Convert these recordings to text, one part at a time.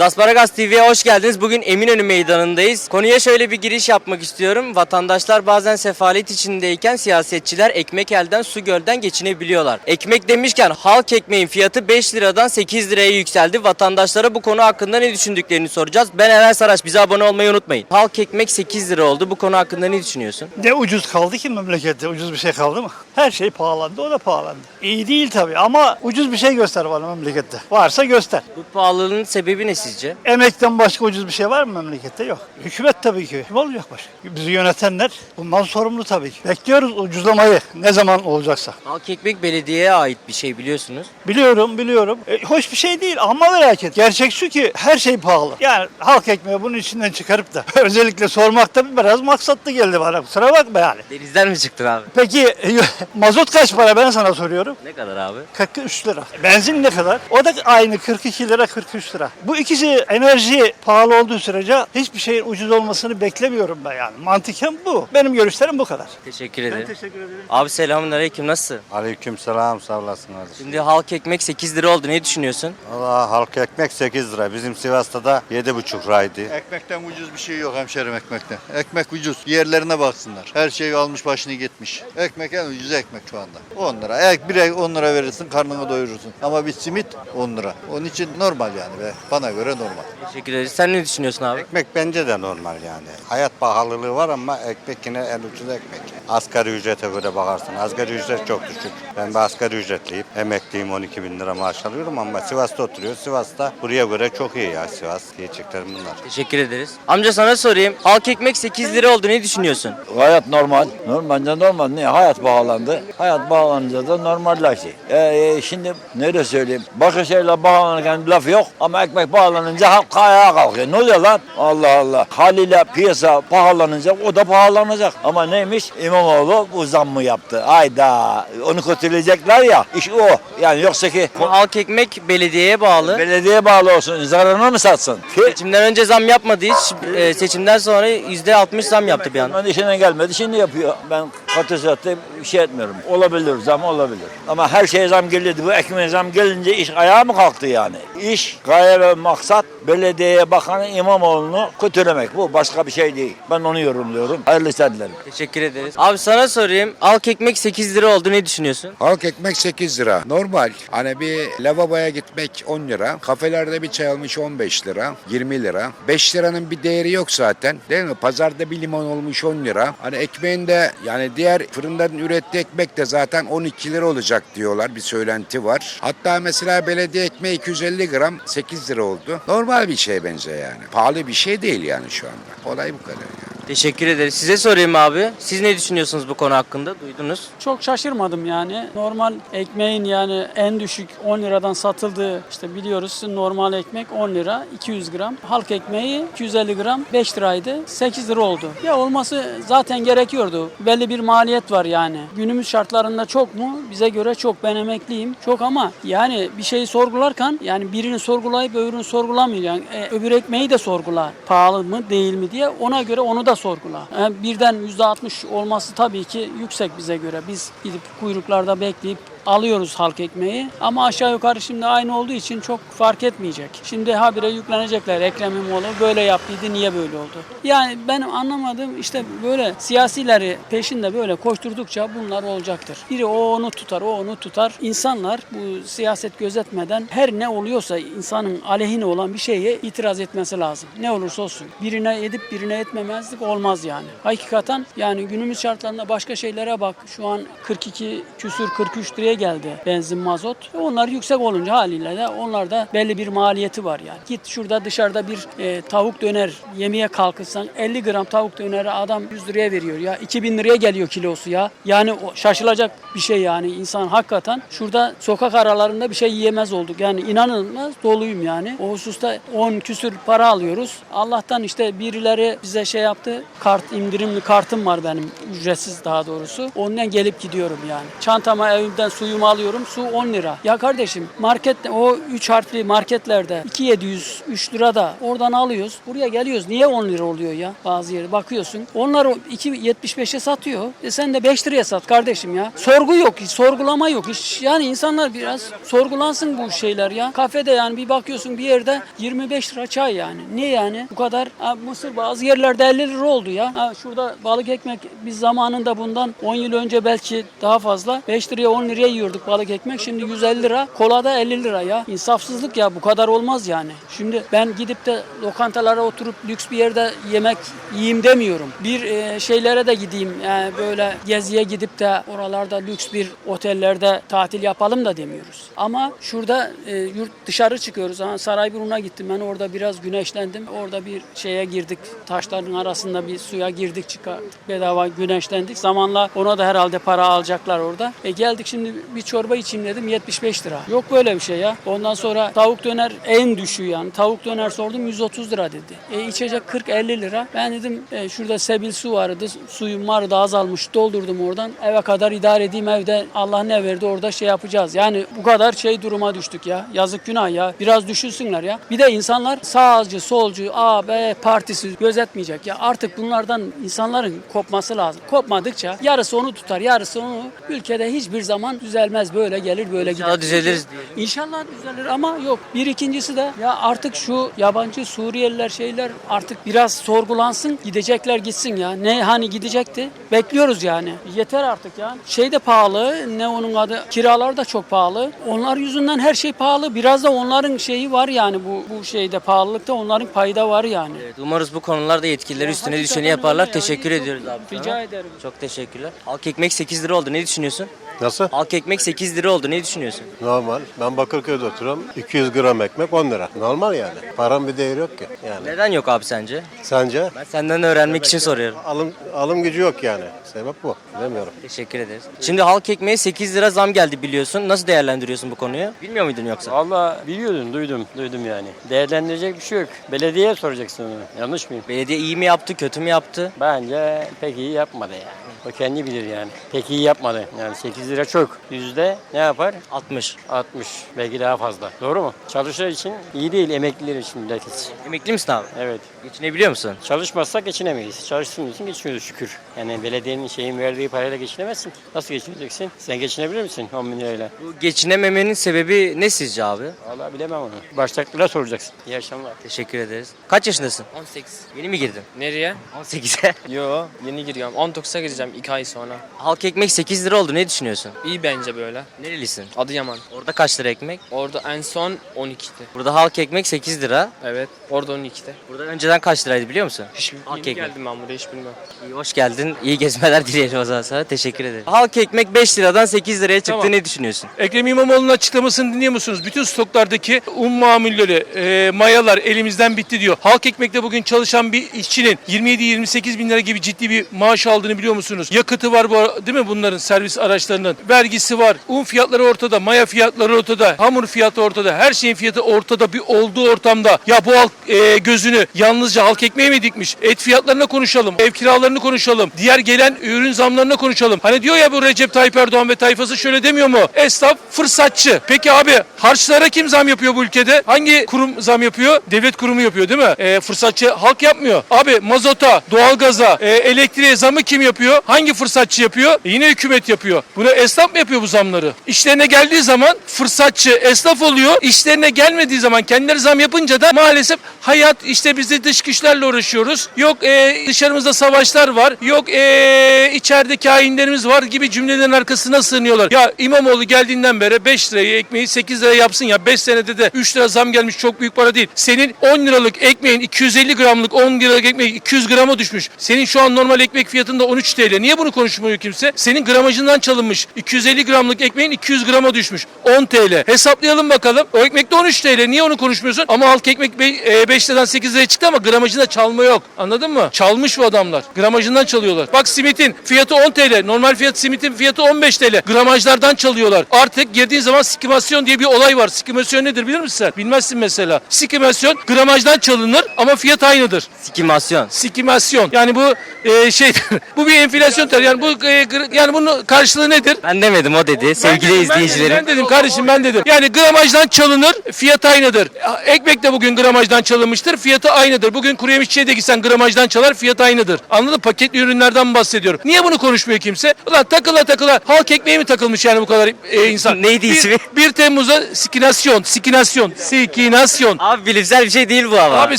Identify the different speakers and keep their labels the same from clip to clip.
Speaker 1: Zasparagas TV'ye hoş geldiniz. Bugün Eminönü Meydanı'ndayız. Konuya şöyle bir giriş yapmak istiyorum. Vatandaşlar bazen sefalet içindeyken siyasetçiler ekmek elden su gölden geçinebiliyorlar. Ekmek demişken halk ekmeğin fiyatı 5 liradan 8 liraya yükseldi. Vatandaşlara bu konu hakkında ne düşündüklerini soracağız. Ben Eren Saraç. Bize abone olmayı unutmayın. Halk ekmek 8 lira oldu. Bu konu hakkında ne düşünüyorsun?
Speaker 2: Ne ucuz kaldı ki memlekette? Ucuz bir şey kaldı mı? Her şey pahalandı, o da pahalandı. İyi değil tabii ama ucuz bir şey göster bana memlekette. Varsa göster.
Speaker 1: Bu pahalılığın sebebi ne sizce?
Speaker 2: Emekten başka ucuz bir şey var mı memlekette? Yok. Hükümet tabii ki. Kim olacak başka? Bizi yönetenler bundan sorumlu tabii ki. Bekliyoruz ucuzlamayı ne zaman olacaksa.
Speaker 1: Halk ekmek belediyeye ait bir şey biliyorsunuz.
Speaker 2: Biliyorum, biliyorum. E, hoş bir şey değil ama merak et. Gerçek şu ki her şey pahalı. Yani halk ekmeği bunun içinden çıkarıp da özellikle sormakta biraz maksatlı geldi bana. Kusura bakma yani.
Speaker 1: Denizden mi çıktın abi?
Speaker 2: Peki mazot kaç para ben sana soruyorum.
Speaker 1: Ne kadar abi?
Speaker 2: 43 lira. Benzin ne kadar? O da aynı 42 lira 43 lira. Bu ikisi enerji pahalı olduğu sürece hiçbir şeyin ucuz olmasını beklemiyorum ben yani. Mantıken bu. Benim görüşlerim bu kadar.
Speaker 1: Teşekkür ederim.
Speaker 2: teşekkür ederim.
Speaker 1: Abi selamünaleyküm nasılsın?
Speaker 3: Aleyküm selam sağ olasın kardeşim.
Speaker 1: Şimdi halk ekmek 8 lira oldu. Ne düşünüyorsun?
Speaker 3: Valla halk ekmek 8 lira. Bizim Sivas'ta da 7,5 liraydı. Ekmekten ucuz bir şey yok hemşerim ekmekten. Ekmek ucuz. Yerlerine baksınlar. Her şey almış başını gitmiş. Ekmek en ucuz ekmek şu anda. 10 lira. Eğer bir ay 10 lira verirsin karnını doyurursun. Ama bir simit 10 lira. Onun için normal yani be. Bana göre normal.
Speaker 1: Teşekkür ederiz. Sen ne düşünüyorsun abi?
Speaker 3: Ekmek bence de normal yani. Hayat pahalılığı var ama ekmek yine en ucuz ekmek. Asgari ücrete göre bakarsın. Asgari ücret çok düşük. Ben bir asgari ücretliyim. Emekliyim 12 bin lira maaş alıyorum ama Sivas'ta oturuyor. Sivas'ta buraya göre çok iyi ya Sivas. Diyeceklerim bunlar.
Speaker 1: Teşekkür ederiz. Amca sana sorayım. Halk ekmek 8 lira oldu. Ne düşünüyorsun?
Speaker 4: Hayat normal. Normalde normal. Niye? Hayat pahalandı. Hayat pahalanınca da normalleşti. Ee, e, şimdi nerede söyleyeyim? Başka şeyler pahalanırken laf yok ama ekmek pahalanınca halk ayağa kalkıyor. Ne oluyor lan? Allah Allah. Haliyle piyasa pahalanınca o da pahalanacak. Ama neymiş? İmamoğlu bu zammı yaptı. Ayda. Onu kötüleyecekler ya. İş o. Yani yoksa ki
Speaker 1: Bu halk ekmek belediyeye bağlı.
Speaker 4: belediye bağlı olsun. Zararına mı satsın? Ki
Speaker 1: Seçimden önce zam yapmadı hiç. Ee, seçimden sonra %60 zam yaptı bir anda.
Speaker 4: Ben işine gelmedi şimdi yapıyor. Ben katisatte bir şey etmiyorum. Olabilir zam olabilir. Ama her şeye zam geldi. Bu ekmeğe zam gelince iş ayağa mı kalktı yani? İş, gaye ve maksat belediyeye bakanı İmamoğlu'nu kötülemek. Bu başka bir şey değil. Ben onu yorumluyorum. Hayırlı işler dilerim.
Speaker 1: Teşekkür ederiz. Abi sana sorayım. Halk ekmek 8 lira oldu. Ne düşünüyorsun?
Speaker 5: Halk ekmek 8 lira. Normal. Hani bir lavaboya gitmek 10 lira. Kafelerde bir çay almış 15 lira. 20 lira. 5 liranın bir değeri yok zaten. Değil mi? Pazarda bir limon olmuş 10 lira. Hani ekmeğin de yani diğer fırınların ürettiği ekmek de zaten 12 lira olacak diyorlar. Bir söylenti var. Hatta mesela belediye ekmeği 250 gram 8 lira oldu. Normal bir şey bence yani. Pahalı bir şey değil yani şu anda. Olay bu kadar yani.
Speaker 1: Teşekkür ederiz. Size sorayım abi. Siz ne düşünüyorsunuz bu konu hakkında? Duydunuz.
Speaker 6: Çok şaşırmadım yani. Normal ekmeğin yani en düşük 10 liradan satıldığı işte biliyoruz normal ekmek 10 lira 200 gram. Halk ekmeği 250 gram 5 liraydı 8 lira oldu. Ya olması zaten gerekiyordu. Belli bir maliyet var yani. Günümüz şartlarında çok mu? Bize göre çok. Ben emekliyim. Çok ama yani bir şeyi sorgularken yani birini sorgulayıp öbürünü sorgulamıyor. Yani e, öbür ekmeği de sorgula. Pahalı mı değil mi diye ona göre onu da sorgula. Yani birden %60 olması tabii ki yüksek bize göre. Biz gidip kuyruklarda bekleyip alıyoruz halk ekmeği ama aşağı yukarı şimdi aynı olduğu için çok fark etmeyecek. Şimdi habire yüklenecekler Ekrem İmamoğlu böyle yaptıydı niye böyle oldu? Yani benim anlamadığım işte böyle siyasileri peşinde böyle koşturdukça bunlar olacaktır. Biri o onu tutar, o onu tutar. İnsanlar bu siyaset gözetmeden her ne oluyorsa insanın aleyhine olan bir şeye itiraz etmesi lazım. Ne olursa olsun. Birine edip birine etmemezlik olmaz yani. Hakikaten yani günümüz şartlarında başka şeylere bak. Şu an 42 küsür 43 liraya geldi benzin mazot. E onlar yüksek olunca haliyle de onlar da belli bir maliyeti var yani. Git şurada dışarıda bir e, tavuk döner yemeye kalkırsan 50 gram tavuk döneri adam 100 liraya veriyor ya. 2000 liraya geliyor kilosu ya. Yani şaşılacak bir şey yani insan hakikaten şurada sokak aralarında bir şey yiyemez olduk. Yani inanılmaz doluyum yani. O hususta 10 küsür para alıyoruz. Allah'tan işte birileri bize şey yaptı. Kart indirimli kartım var benim ücretsiz daha doğrusu. Ondan gelip gidiyorum yani. Çantama evimden suyumu alıyorum. Su 10 lira. Ya kardeşim market o 3 harfli marketlerde 2700 3 lira da oradan alıyoruz. Buraya geliyoruz. Niye 10 lira oluyor ya? Bazı yere bakıyorsun. Onlar o 2.75'e satıyor. E sen de 5 liraya sat kardeşim ya. Sorgu yok, sorgulama yok. Hiç, yani insanlar biraz sorgulansın bu şeyler ya. Kafede yani bir bakıyorsun bir yerde 25 lira çay yani. Niye yani? Bu kadar ha, mısır bazı yerlerde 50 lira oldu ya. Ha, şurada balık ekmek biz zamanında bundan 10 yıl önce belki daha fazla 5 liraya 10 liraya yiyorduk balık ekmek. Şimdi 150 lira. Kola da 50 lira ya. İnsafsızlık ya bu kadar olmaz yani. Şimdi ben gidip de lokantalara oturup lüks bir yerde yemek yiyeyim demiyorum. Bir e, şeylere de gideyim yani böyle geziye gidip de oralarda lüks bir otellerde tatil yapalım da demiyoruz. Ama şurada e, yurt dışarı çıkıyoruz. Ha, Sarayburnu'na gittim ben orada biraz güneşlendim. Orada bir şeye girdik. Taşların arasında bir suya girdik çıkardık. Bedava güneşlendik. Zamanla ona da herhalde para alacaklar orada. E geldik şimdi bir çorba içeyim dedim 75 lira. Yok böyle bir şey ya. Ondan sonra tavuk döner en düşüğü yani. Tavuk döner sordum 130 lira dedi. E içecek 40-50 lira. Ben dedim e, şurada sebil su vardı. Suyum vardı azalmış. Doldurdum oradan. Eve kadar idare edeyim evde. Allah ne verdi orada şey yapacağız. Yani bu kadar şey duruma düştük ya. Yazık günah ya. Biraz düşünsünler ya. Bir de insanlar sağcı, solcu, A, B partisi gözetmeyecek ya. Artık bunlardan insanların kopması lazım. Kopmadıkça yarısı onu tutar, yarısı onu ülkede hiçbir zaman düzelmez. Böyle gelir, böyle gider.
Speaker 1: İnşallah düzeliriz diyelim.
Speaker 6: İnşallah düzelir ama yok. Bir ikincisi de ya artık şu yabancı Suriyeliler şeyler artık biraz sorgulansın. Gidecekler gitsin ya. Ne hani gidecekti? Bekliyoruz yani. Yeter artık ya. Şey de pahalı. Ne onun adı? Kiralar da çok pahalı. Onlar yüzünden her şey pahalı. Biraz da onların şeyi var yani bu bu şeyde pahalılıkta onların payı da var yani.
Speaker 1: Evet, umarız bu konularda yetkililer üstüne
Speaker 6: hakikaten
Speaker 1: düşeni yaparlar.
Speaker 6: yani.
Speaker 1: Teşekkür ediyoruz abi.
Speaker 6: rica
Speaker 1: sana.
Speaker 6: ederim.
Speaker 1: Çok teşekkürler. Halk ekmek 8 lira oldu. Ne düşünüyorsun?
Speaker 7: Nasıl?
Speaker 1: Halk ekmek 8 lira oldu. Ne düşünüyorsun?
Speaker 7: Normal. Ben Bakırköy'de oturuyorum. 200 gram ekmek 10 lira. Normal yani. Param bir değeri yok ki. Yani.
Speaker 1: Neden yok abi sence?
Speaker 7: Sence?
Speaker 1: Ben senden öğrenmek için soruyorum.
Speaker 7: Alım, alım gücü yok yani. Sebep bu. Bilemiyorum.
Speaker 1: Teşekkür ederiz. Şimdi halk ekmeğe 8 lira zam geldi biliyorsun. Nasıl değerlendiriyorsun bu konuyu? Bilmiyor muydun yoksa?
Speaker 8: Valla biliyordum, duydum, duydum yani. Değerlendirecek bir şey yok. Belediyeye soracaksın onu. Yanlış mıyım?
Speaker 1: Belediye iyi mi yaptı, kötü mü yaptı?
Speaker 8: Bence pek iyi yapmadı yani. O kendi bilir yani. Pek iyi yapmadı. Yani 8 lira çok. Yüzde ne yapar?
Speaker 1: 60.
Speaker 8: 60. Belki daha fazla. Doğru mu? Çalışır için iyi değil, emekliler için bilakis.
Speaker 1: Emekli misin abi?
Speaker 8: Evet.
Speaker 1: Geçinebiliyor musun?
Speaker 8: Çalışmazsak geçinemeyiz. Çalıştığımız için geçiniyoruz şükür. Yani belediyenin şeyin verdiği parayla geçinemezsin. Nasıl geçineceksin? Sen geçinebilir misin 10 bin lirayla?
Speaker 1: Bu geçinememenin sebebi ne sizce abi?
Speaker 8: Valla bilemem onu. Baştaklara soracaksın. İyi akşamlar.
Speaker 1: Teşekkür ederiz. Kaç yaşındasın?
Speaker 9: 18.
Speaker 1: Yeni mi girdin?
Speaker 9: Nereye?
Speaker 1: 18'e.
Speaker 9: Yo yeni giriyorum. 19'a gireceğim 2 ay sonra.
Speaker 1: Halk ekmek 8 lira oldu. Ne düşünüyorsun?
Speaker 9: İyi bence böyle.
Speaker 1: Nerelisin?
Speaker 9: Adıyaman.
Speaker 1: Orada kaç lira ekmek?
Speaker 9: Orada en son 12'di.
Speaker 1: Burada halk ekmek 8 lira.
Speaker 9: Evet. Orada 12'de.
Speaker 1: Burada önceden kaç liraydı biliyor musun?
Speaker 9: Hiç
Speaker 1: Halk
Speaker 9: yeni
Speaker 1: ekmek.
Speaker 9: geldim ben buraya hiç bilmem.
Speaker 1: İyi, hoş geldin. İyi gezmeler dileyelim o zaman sana. Teşekkür ederim. Halk ekmek 5 liradan 8 liraya çıktı.
Speaker 10: Tamam.
Speaker 1: Ne düşünüyorsun?
Speaker 10: Ekrem İmamoğlu'nun açıklamasını dinliyor musunuz? Bütün stoklardaki un mamulleri, e, mayalar elimizden bitti diyor. Halk ekmekte bugün çalışan bir işçinin 27-28 bin lira gibi ciddi bir maaş aldığını biliyor musunuz? Yakıtı var bu değil mi bunların servis araçlarının? Vergisi var. Un fiyatları ortada, maya fiyatları ortada, hamur fiyatı ortada. Her şeyin fiyatı ortada bir olduğu ortamda. Ya bu halk e, gözünü yalnızca halk ekmeğe mi dikmiş? Et fiyatlarına konuşalım, ev kiralarını konuşalım, diğer gelen ürün zamlarına konuşalım. Hani diyor ya bu Recep Tayyip Erdoğan ve tayfası şöyle demiyor mu? Esnaf fırsatçı. Peki abi harçlara kim zam yapıyor bu ülkede? Hangi kurum zam yapıyor? Devlet kurumu yapıyor değil mi? E, fırsatçı halk yapmıyor. Abi mazota, doğalgaza, e, elektriğe zamı kim yapıyor? Hangi fırsatçı yapıyor? E, yine hükümet yapıyor. Bunu esnaf mı yapıyor bu zamları? İşlerine geldiği zaman fırsatçı esnaf oluyor. İşlerine gelmediği zaman kendileri zam yapınca da maalesef hayat işte biz de dış güçlerle uğraşıyoruz. Yok e, dışarımızda savaşlar var. Yok e, içeride kainlerimiz var gibi cümlelerin arkasına sığınıyorlar. Ya İmamoğlu geldiğinden beri 5 lirayı ekmeği 8 liraya yapsın ya 5 senede de 3 lira zam gelmiş çok büyük para değil. Senin 10 liralık ekmeğin 250 gramlık 10 liralık ekmeği 200 grama düşmüş. Senin şu an normal ekmek fiyatında 13 TL. Niye bunu konuşmuyor kimse? Senin gramajından çalınmış. 250 gramlık ekmeğin 200 grama düşmüş. 10 TL. Hesaplayalım bakalım. O ekmek de 13 TL. Niye onu konuşmuyorsun? Ama halk ekmek 5 liradan 8 liraya çıktı ama gramajında çalma yok. Anladın mı? Çalmış bu adamlar. Gramajından çalıyorlar. Bak simitin fiyatı 10 TL. Normal fiyat simitin fiyatı 15 TL. Gramajlardan çalıyorlar. Artık girdiğin zaman skimasyon diye bir olay var. Skimasyon nedir bilir misin sen? Bilmezsin mesela. Skimasyon gramajdan çalınır ama fiyat aynıdır.
Speaker 1: Sikimasyon.
Speaker 10: Sikimasyon. Yani bu e, şey bu bir enflasyon Simülasyon ter yani bu e, yani bunun karşılığı nedir?
Speaker 1: Ben demedim o dedi sevgili
Speaker 10: Ben
Speaker 1: izleyicilerim.
Speaker 10: Ben dedim kardeşim ben dedim. Yani gramajdan çalınır, fiyat aynıdır. Ekmek de bugün gramajdan çalınmıştır, fiyatı aynıdır. Bugün kuru yemişçiye de gitsen gramajdan çalar, fiyat aynıdır. Anladın mı? Paketli ürünlerden bahsediyorum. Niye bunu konuşmuyor kimse? Ulan takıla takıla halk ekmeği mi takılmış yani bu kadar e, insan?
Speaker 1: Neydi
Speaker 10: Bir-
Speaker 1: ismi?
Speaker 10: 1 Temmuz'a sikinasyon, sikinasyon, sikinasyon.
Speaker 1: Abi bilimsel bir şey değil bu ama.
Speaker 10: Abi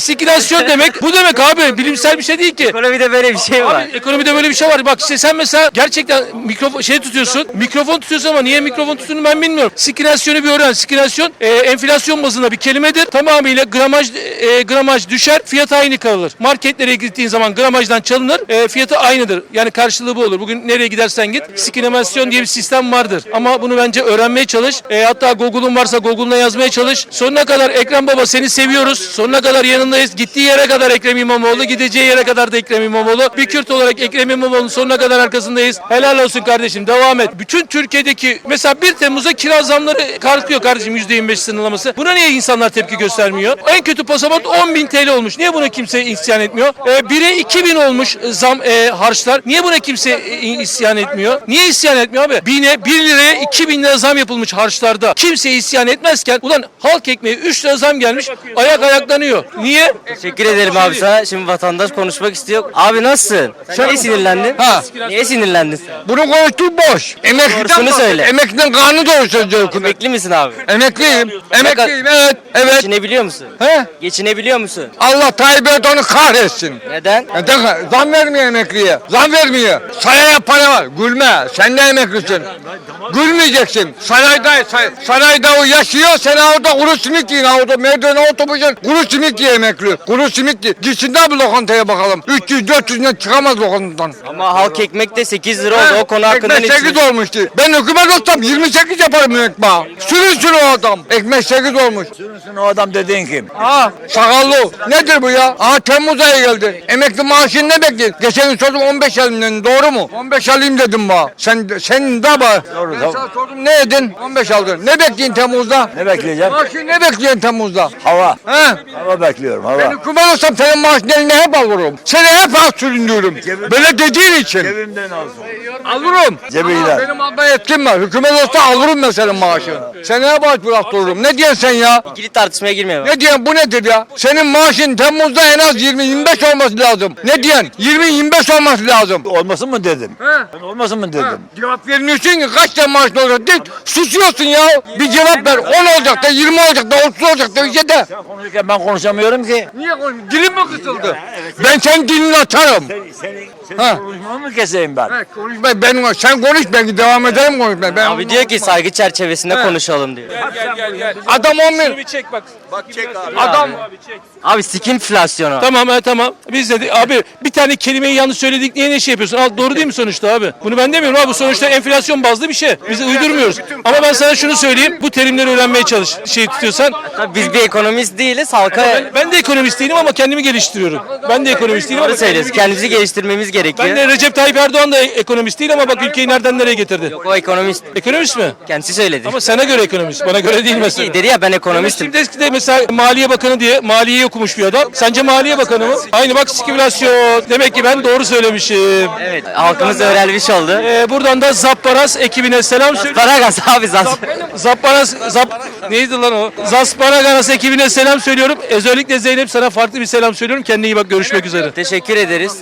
Speaker 10: sikinasyon demek bu demek abi bilimsel bir şey değil ki.
Speaker 1: Ekonomide böyle bir şey var.
Speaker 10: Abi ekonomide böyle bir şey var. Bak işte sen mesela gerçekten mikrofon şey tutuyorsun. Mikrofon tutuyorsun ama niye mikrofon tuttuğunu ben bilmiyorum. Sikinasyonu bir öğren. Sikinasyon e, enflasyon bazında bir kelimedir. Tamamıyla gramaj e, gramaj düşer, fiyat aynı kalır. Marketlere gittiğin zaman gramajdan çalınır, e, fiyatı aynıdır. Yani karşılığı bu olur. Bugün nereye gidersen git sikinemasyon diye bir sistem vardır. Ama bunu bence öğrenmeye çalış. E, hatta Google'un varsa Google'una yazmaya çalış. Sonuna kadar Ekrem Baba seni seviyoruz. Sonuna kadar yanındayız. Gittiği yere kadar Ekrem İmamoğlu, gideceği yere kadar da Ekrem İmamoğlu. Bir Kürt olarak Ekrem İmamoğlu'nun sonuna kadar arkasındayız. Helal olsun kardeşim devam et. Bütün Türkiye'deki mesela 1 Temmuz'da kira zamları kalkıyor kardeşim %25 sınırlaması. Buna niye insanlar tepki göstermiyor? En kötü pasaport 10 bin TL olmuş. Niye buna kimse isyan etmiyor? E, 1'e 2000 olmuş zam e, harçlar. Niye buna kimse e, isyan etmiyor? Niye isyan etmiyor abi? 1000'e 1 liraya 2000 lira zam yapılmış harçlarda. Kimse isyan etmezken ulan halk ekmeği 3 lira zam gelmiş ayak ayaklanıyor. Niye?
Speaker 1: Teşekkür ederim abi sana. Şimdi vatandaş konuşmak istiyor. Abi nasılsın? Sen niye sinirlendin?
Speaker 11: Ha.
Speaker 1: Niye sinirlendin sen?
Speaker 11: Bunu konuştuğu boş. Emekliden
Speaker 1: Doğrusunu söyle.
Speaker 11: Emekliden kanı doğru söylüyor.
Speaker 1: Emekli misin abi?
Speaker 11: Emekliyim. Emekliyim evet. Evet.
Speaker 1: Geçinebiliyor musun?
Speaker 11: He?
Speaker 1: Geçinebiliyor musun?
Speaker 11: Allah Tayyip Erdoğan'ı kahretsin.
Speaker 1: Neden?
Speaker 11: Neden? Zam vermiyor emekliye. Zam vermiyor. Saraya para var. Gülme. Sen de emeklisin. Gülmeyeceksin. Sarayda say- sarayda o yaşıyor. Sen orada kuru simit yiyin. Orada merdivene oturmuşsun. Kuru simit ye emekli. Kuru simit ye. Gitsin de bir lokantaya bakalım. 300-400'den çıkamaz lokantadan.
Speaker 1: Ama halk ekmek de 8 lira oldu. O konu hakkında ne
Speaker 11: Ekmek 8
Speaker 1: düşünüyorsun?
Speaker 11: olmuştu. Ben hükümet olsam 28 yaparım ekmeği. Sürünsün o adam. Ekmek 8 olmuş.
Speaker 4: Sürünsün o adam dediğin kim?
Speaker 11: Ha sakallı. Nedir bu ya? Aha Temmuz ayı geldi. Emekli maaşını ne bekliyorsun? Geçen gün sordum 15 alayım dedim. Doğru mu? 15 alayım dedim bana. Sen, sen de bak.
Speaker 4: Doğru,
Speaker 11: Ben
Speaker 4: tamam.
Speaker 11: sana sordum ne edin? 15 aldın. Ne bekliyorsun Temmuz'da?
Speaker 4: Ne bekleyeceğim?
Speaker 11: Maaşı ne bekliyorsun Temmuz'da?
Speaker 4: Hava.
Speaker 11: He?
Speaker 4: Hava bekliyorum
Speaker 11: Ben
Speaker 4: hava.
Speaker 11: hükümet olsam senin maaşını eline hep alırım. Seni hep az süründürürüm. Böyle dediğin için.
Speaker 4: Cebimden alsın.
Speaker 11: Alırım.
Speaker 4: Cebiyle.
Speaker 11: Benim alma yetkim var. Hükümet olsa alırım ben senin maaşını. Seneye bağış bıraktırırım. Ne diyorsun sen ya?
Speaker 1: İkili tartışmaya girmeyelim.
Speaker 11: Ne diyorsun bu nedir ya? Senin maaşın Temmuz'da en az 20-25 olması lazım. Ne diyorsun? 20-25 olması lazım.
Speaker 4: Olmasın mı dedim?
Speaker 11: He?
Speaker 4: Ben olmasın mı dedim?
Speaker 11: Cevap vermiyorsun ki kaç tane maaşın olacak? De, susuyorsun ya. Bir cevap ver. 10 olacak da 20 olacak da 30 olacak da bir şey de.
Speaker 4: Sen konuşurken ben konuşamıyorum ki.
Speaker 11: Niye konuşuyorsun? Dilin mi kısıldı? Ben senin dilini açarım.
Speaker 4: Senin,
Speaker 11: Ha.
Speaker 4: konuşmanı mı keseyim ben?
Speaker 11: He, konuşma ben sen konuş ben devam ederim konuşmaya. Ben
Speaker 1: Abi diyor ki saygı çerçevesinde konuşalım diyor.
Speaker 10: Gel gel gel.
Speaker 11: adam 10 bin.
Speaker 10: Bir çek bak.
Speaker 11: Adam
Speaker 1: Abi skinflasyonu.
Speaker 10: Tamam ha tamam. Biz de abi bir tane kelimeyi yanlış söyledik niye ne şey yapıyorsun? Al doğru değil mi sonuçta abi? Bunu ben demiyorum abi. Bu sonuçta enflasyon bazlı bir şey. Biz uydurmuyoruz. Ama ben sana şunu söyleyeyim. Bu terimleri öğrenmeye çalış. Şey tutuyorsan.
Speaker 1: Tabii biz bir ekonomist değiliz. Halka
Speaker 10: Ben, ben de ekonomist değilim ama kendimi geliştiriyorum. Ben de ekonomist değilim ama
Speaker 1: doğru söylüyoruz. Kendimizi geliştirmemiz gerekiyor.
Speaker 10: Ben de Recep Tayyip Erdoğan da ekonomist değil ama bak ülkeyi nereden nereye getirdi.
Speaker 1: O ekonomist.
Speaker 10: Ekonomist mi?
Speaker 1: Kendisi söyledi.
Speaker 10: Ama sana göre ekonomist. Bana göre değil mesela.
Speaker 1: Dedi ya ben ekonomistim.
Speaker 10: Şimdi de mesela Maliye Bakanı diye Maliye'yi okumuş bir adam. Sence Maliye Bakanı mı? Aynı bak simülasyon. Demek ki ben doğru söylemişim.
Speaker 1: Evet halkımız öğrenmiş oldu.
Speaker 10: Ee, buradan da Zapparas ekibine selam söyle.
Speaker 1: Paragas abi zaten.
Speaker 10: Zapparas, Zap, neydi lan o? Zasparagas ekibine selam söylüyorum. Özellikle Zeynep sana farklı bir selam söylüyorum. Kendine iyi bak görüşmek üzere.
Speaker 1: Teşekkür ederiz.